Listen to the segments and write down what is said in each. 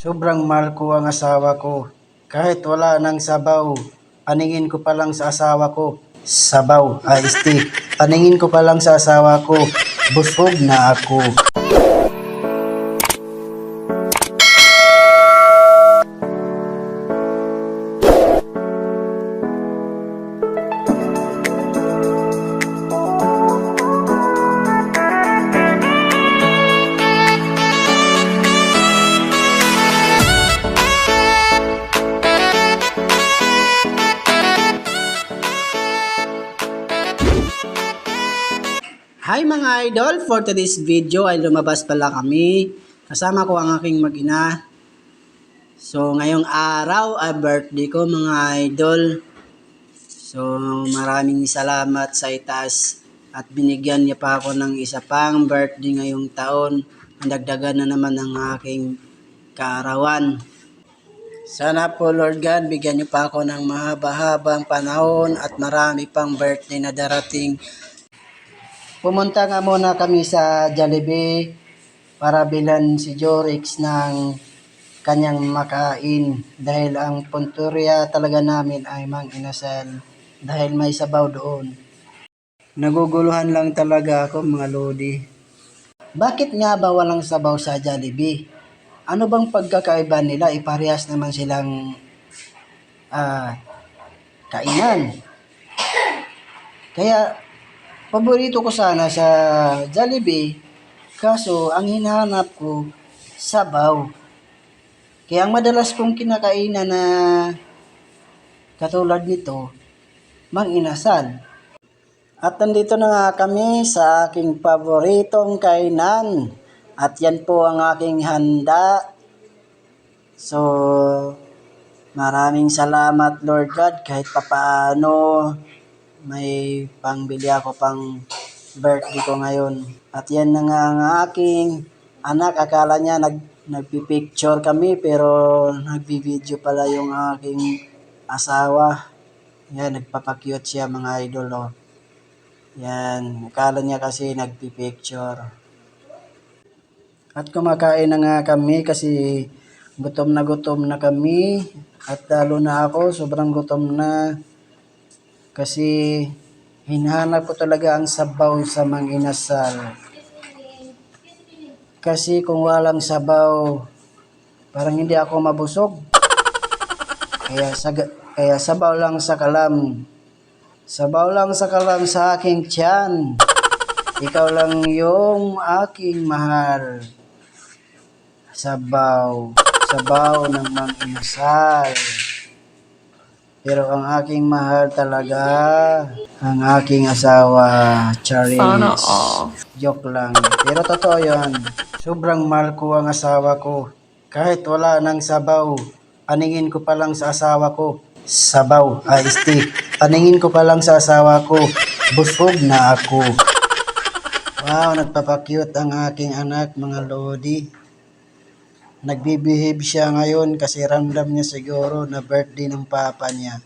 Sobrang mahal ko ang asawa ko. Kahit wala ng sabaw, paningin ko pa lang sa asawa ko. Sabaw, iced tea. Paningin ko pa lang sa asawa ko. Busog na ako. Hi mga idol! For today's video ay lumabas pala kami. Kasama ko ang aking mag-ina. So ngayong araw ay birthday ko mga idol. So maraming salamat sa itaas at binigyan niya pa ako ng isa pang birthday ngayong taon. Nagdagan na naman ang aking kaarawan. Sana po Lord God, bigyan niyo pa ako ng mahaba-habang panahon at marami pang birthday na darating Pumunta nga muna kami sa Jollibee para bilan si Jorix ng kanyang makain dahil ang punturya talaga namin ay mang inasal dahil may sabaw doon. Naguguluhan lang talaga ako mga lodi. Bakit nga ba walang sabaw sa Jollibee? Ano bang pagkakaiba nila? Iparehas naman silang ah, kainan. Kaya paborito ko sana sa Jollibee, kaso ang hinahanap ko, sabaw. Kaya ang madalas kong kinakainan na katulad nito, mang inasal. At nandito na nga kami sa aking paboritong kainan. At yan po ang aking handa. So, maraming salamat Lord God kahit papaano may pangbili ako pang birthday ko ngayon. At yan na nga ang aking anak. Akala niya nag, nagpipicture kami pero nagbi-video pala yung aking asawa. Yan, nagpapakyut siya mga idol. Oh. Yan, akala niya kasi nagpipicture. At kumakain na nga kami kasi gutom na gutom na kami. At lalo na ako, sobrang gutom na. Kasi hinahanap ko talaga ang sabaw sa mga inasal. Kasi kung walang sabaw, parang hindi ako mabusog. Kaya, saga, kaya sabaw lang sa kalam. Sabaw lang sa kalam sa aking tiyan. Ikaw lang yung aking mahal. Sabaw. Sabaw ng mga inasal. Pero ang aking mahal talaga, ang aking asawa, Charis. Sana all. Joke lang. Pero totoo yun. Sobrang mahal ko ang asawa ko. Kahit wala ng sabaw, paningin ko pa lang sa asawa ko. Sabaw, iced tea. Paningin ko pa lang sa asawa ko. Busog na ako. Wow, nagpapakyut ang aking anak, mga lodi. Nagbibihave siya ngayon kasi ramdam niya siguro na birthday ng papa niya.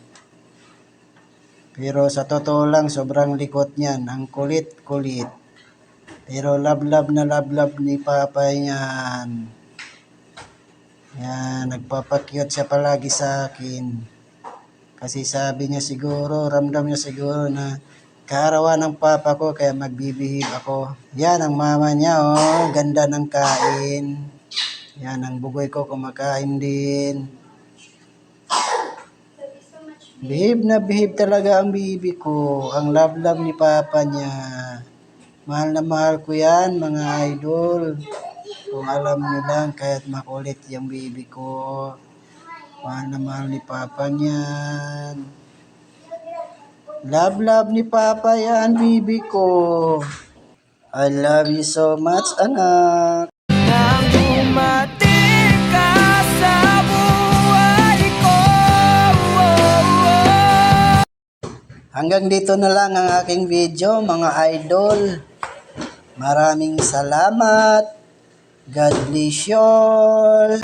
Pero sa totoo lang, sobrang likot niyan. Ang kulit-kulit. Pero love-love na love-love ni papa yan. Yan, nagpapakyut siya palagi sa akin. Kasi sabi niya siguro, ramdam niya siguro na kaarawan ng papa ko kaya magbibihib ako. Yan ang mama niya oh, ganda ng kain. Yan ang bugoy ko kumakain din. Behave na behave talaga ang bibi ko. Ang love-love ni papa niya. Mahal na mahal ko yan, mga idol. Kung alam niyo lang, kahit makulit yung bibi ko. Mahal na mahal ni papa niyan. Love, love ni papa yan, bibi ko. I love you so much, anak. Hanggang dito na lang ang aking video, mga idol. Maraming salamat. God bless you all.